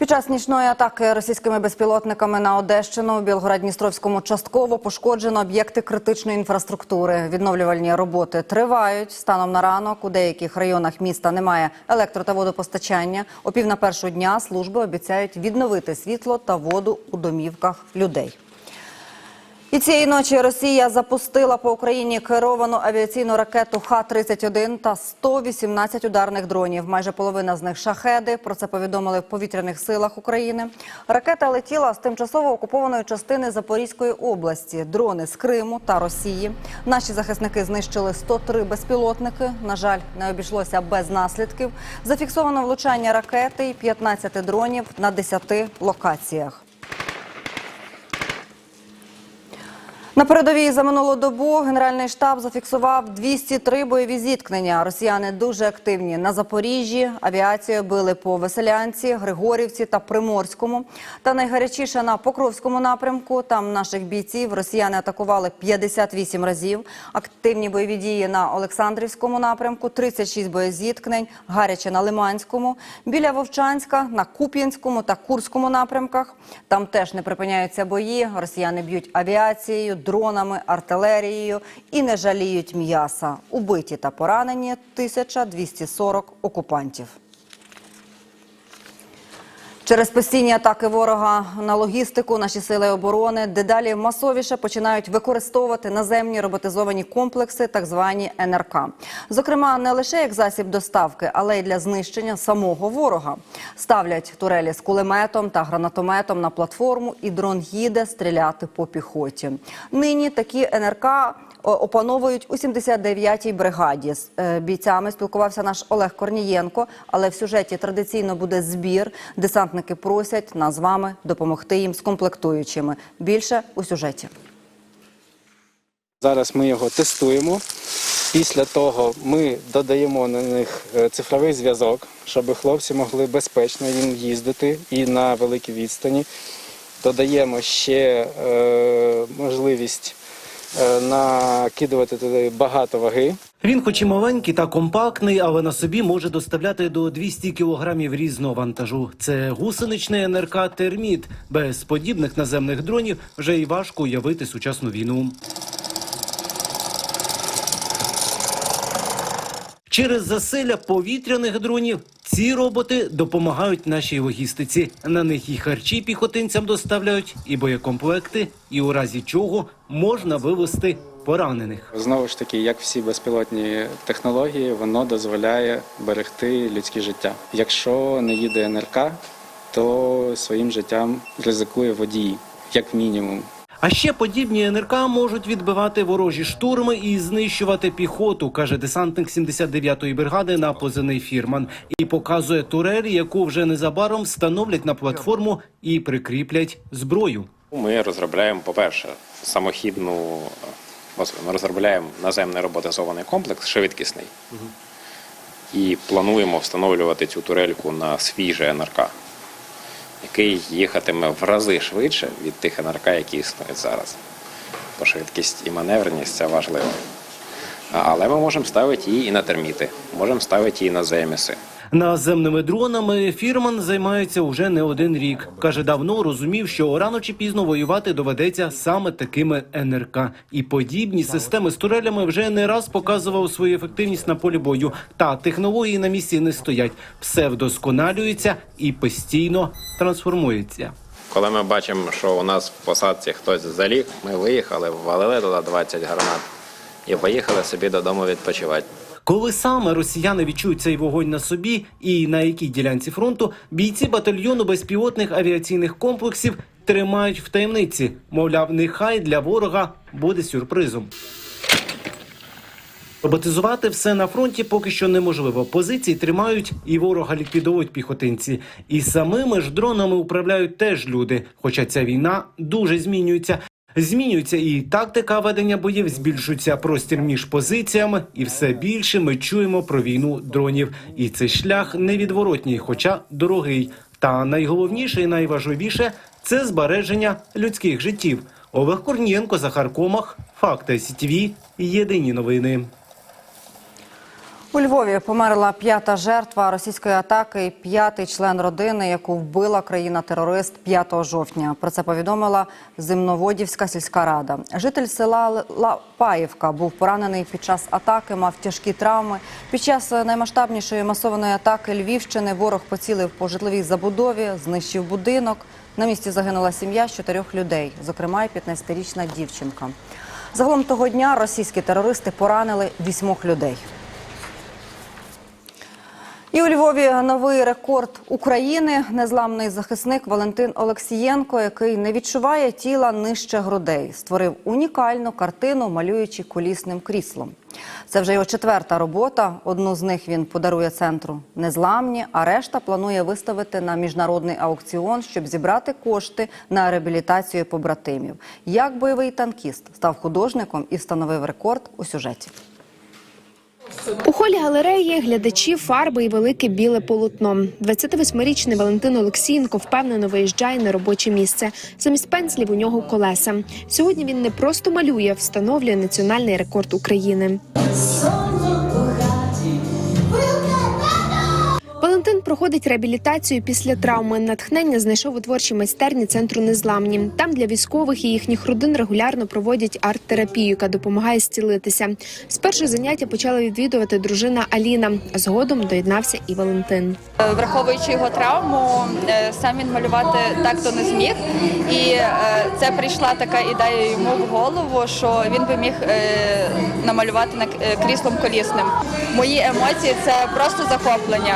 Під час нічної атаки російськими безпілотниками на Одещину в Білгород-Дністровському частково пошкоджено об'єкти критичної інфраструктури. Відновлювальні роботи тривають. Станом на ранок у деяких районах міста немає електро та водопостачання. О пів на першу дня служби обіцяють відновити світло та воду у домівках людей. І цієї ночі Росія запустила по Україні керовану авіаційну ракету Х-31 та 118 ударних дронів. Майже половина з них шахеди. Про це повідомили в повітряних силах України. Ракета летіла з тимчасово окупованої частини Запорізької області. Дрони з Криму та Росії. Наші захисники знищили 103 безпілотники. На жаль, не обійшлося без наслідків. Зафіксовано влучання ракети і 15 дронів на 10 локаціях. На передовій за минулу добу Генеральний штаб зафіксував 203 бойові зіткнення. Росіяни дуже активні на Запоріжжі. Авіацією били по Веселянці, Григорівці та Приморському. Та найгарячіше на Покровському напрямку. Там наших бійців росіяни атакували 58 разів. Активні бойові дії на Олександрівському напрямку, 36 боєзіткнень, гаряче на Лиманському, біля Вовчанська, на Куп'янському та Курському напрямках. Там теж не припиняються бої. Росіяни б'ють авіацією, дронами, артилерією і не жаліють м'яса. Убиті та поранені 1240 окупантів. Через постійні атаки ворога на логістику наші сили оборони дедалі масовіше починають використовувати наземні роботизовані комплекси, так звані НРК. Зокрема, не лише як засіб доставки, але й для знищення самого ворога. Ставлять турелі з кулеметом та гранатометом на платформу, і дрон їде стріляти по піхоті. Нині такі НРК опановують у 79-й бригаді. З е, бійцями спілкувався наш Олег Корнієнко, але в сюжеті традиційно буде збір. Десантники просять нас з вами допомогти їм з комплектуючими. Більше у сюжеті. Зараз ми його тестуємо. Після того ми додаємо на них е, цифровий зв'язок, щоб хлопці могли безпечно їм їздити і на великій відстані. Додаємо ще е, можливість е, накидувати туди багато ваги. Він, хоч і маленький та компактний, але на собі може доставляти до 200 кілограмів різного вантажу. Це гусеничний НРК Терміт. Без подібних наземних дронів вже й важко уявити сучасну війну. Через засилля повітряних дронів ці роботи допомагають нашій логістиці. На них і харчі піхотинцям доставляють, і боєкомплекти, і у разі чого можна вивезти поранених. Знову ж таки, як всі безпілотні технології, воно дозволяє берегти людське життя. Якщо не їде НРК, то своїм життям ризикує водій, як мінімум. А ще подібні НРК можуть відбивати ворожі штурми і знищувати піхоту, каже десантник 79-ї бригади на позивний фірман, і показує турель, яку вже незабаром встановлять на платформу і прикріплять зброю. Ми розробляємо, по-перше, самохідну господи, ми розробляємо наземний роботизований комплекс швидкісний. І плануємо встановлювати цю турельку на свіже НРК, який їхатиме в рази швидше від тих НРК, які існують зараз. Бо швидкість і маневреність це важливо. Але ми можемо ставити її і на терміти, можемо ставити її на земіси. Наземними дронами фірман займається уже не один рік. каже, давно розумів, що рано чи пізно воювати доведеться саме такими НРК. І подібні системи з турелями вже не раз показував свою ефективність на полі бою. Та технології на місці не стоять, все вдосконалюється і постійно трансформується. Коли ми бачимо, що у нас в посадці хтось заліг, ми виїхали, ввалили туди 20 гранат і поїхали собі додому відпочивати. Коли саме росіяни відчують цей вогонь на собі, і на якій ділянці фронту бійці батальйону безпілотних авіаційних комплексів тримають в таємниці. Мовляв, нехай для ворога буде сюрпризом. Роботизувати все на фронті поки що неможливо. Позиції тримають і ворога ліквідовують піхотинці. І самими ж дронами управляють теж люди. Хоча ця війна дуже змінюється. Змінюється і тактика ведення боїв, збільшується простір між позиціями, і все більше ми чуємо про війну дронів. І цей шлях невідворотній, хоча дорогий. Та найголовніше і найважливіше це збереження людських життів. Олег Корнієнко, Захар Комах, Факти СІТВ, Єдині новини. У Львові померла п'ята жертва російської атаки, п'ятий член родини, яку вбила країна-терорист 5 жовтня. Про це повідомила Зимноводівська сільська рада. Житель села Лапаївка був поранений під час атаки, мав тяжкі травми. Під час наймасштабнішої масованої атаки Львівщини ворог поцілив по житловій забудові, знищив будинок. На місці загинула сім'я з чотирьох людей, зокрема, й 15-річна дівчинка. Загалом того дня російські терористи поранили вісьмох людей. І у Львові новий рекорд України. Незламний захисник Валентин Олексієнко, який не відчуває тіла нижче грудей, створив унікальну картину, малюючи колісним кріслом. Це вже його четверта робота. Одну з них він подарує центру незламні, а решта планує виставити на міжнародний аукціон, щоб зібрати кошти на реабілітацію побратимів. Як бойовий танкіст став художником і встановив рекорд у сюжеті. У холі галереї глядачі, фарби і велике біле полотно. 28-річний Валентин Олексієнко впевнено виїжджає на робоче місце. Замість пензлів у нього колеса. Сьогодні він не просто малює, встановлює національний рекорд України. Валентин проходить реабілітацію після травми. Натхнення знайшов у творчій майстерні центру незламні. Там для військових і їхніх родин регулярно проводять арт-терапію, яка допомагає зцілитися. Спершу заняття почала відвідувати дружина Аліна, згодом доєднався і Валентин. Враховуючи його травму, е, сам він малювати так то не зміг. І е, це прийшла така ідея йому в голову, що він би міг е, намалювати на е, кріслом колісним. Мої емоції це просто захоплення.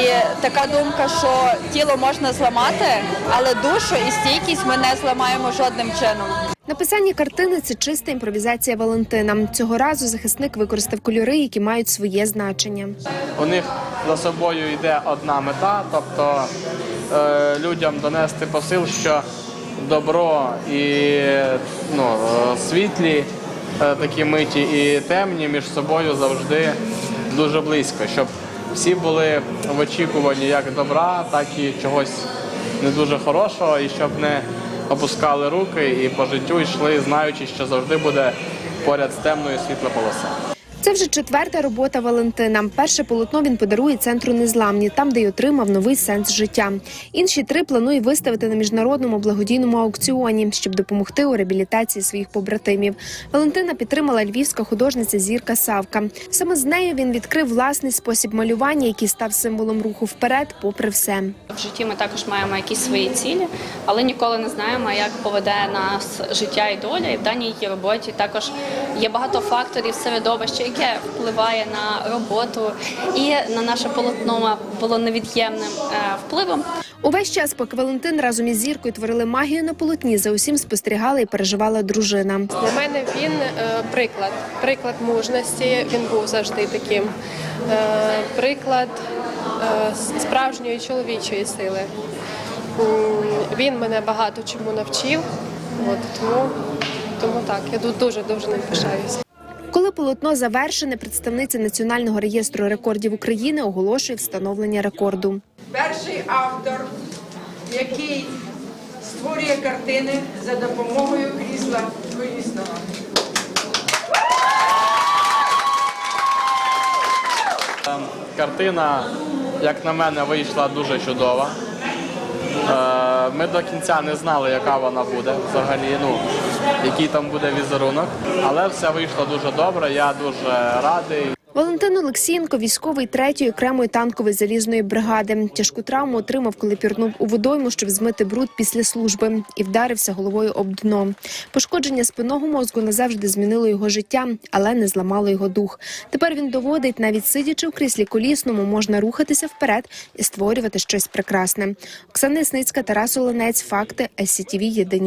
І така думка, що тіло можна зламати, але душу і стійкість ми не зламаємо жодним чином. Написання картини це чиста імпровізація Валентина. Цього разу захисник використав кольори, які мають своє значення. У них за собою йде одна мета, тобто е, людям донести посил, що добро і ну, е, світлі е, такі миті і темні між собою завжди дуже близько, щоб всі були в очікуванні як добра, так і чогось не дуже хорошого, і щоб не опускали руки і по життю йшли, знаючи, що завжди буде поряд з темною світла полоса. Це вже четверта робота Валентина. Перше полотно він подарує центру незламні, там, де й отримав новий сенс життя. Інші три планує виставити на міжнародному благодійному аукціоні, щоб допомогти у реабілітації своїх побратимів. Валентина підтримала львівська художниця Зірка Савка. Саме з нею він відкрив власний спосіб малювання, який став символом руху вперед, попри все. В житті ми також маємо якісь свої цілі, але ніколи не знаємо, як поведе нас життя і доля. І в даній роботі також є багато факторів середовища, яке впливає на роботу і на наше полотно було невід'ємним е, впливом. Увесь час, поки Валентин разом із зіркою творили магію на полотні, за усім спостерігала і переживала дружина. Для мене він е, приклад, приклад мужності. Він був завжди таким. Е, приклад справжньої чоловічої сили. Він мене багато чому навчив. От, тому, тому так, я тут дуже дуже ним пишаюся. Полотно завершене, представниця Національного реєстру рекордів України оголошує встановлення рекорду. перший автор, який створює картини за допомогою крісла колісного. Картина, як на мене, вийшла дуже чудова. Е, Ми до кінця не знали, яка вона буде взагалі, ну, який там буде візерунок. Але все вийшло дуже добре, я дуже радий. Валентин Олексієнко, військовий третьої окремої танкової залізної бригади. Тяжку травму отримав, коли пірнув у водойму, щоб змити бруд після служби, і вдарився головою об дно. Пошкодження спинного мозку назавжди змінило його життя, але не зламало його дух. Тепер він доводить, навіть сидячи в кріслі колісному, можна рухатися вперед і створювати щось прекрасне. Оксана Ясницька, Тарас Оленець, факти СCTV, Єдині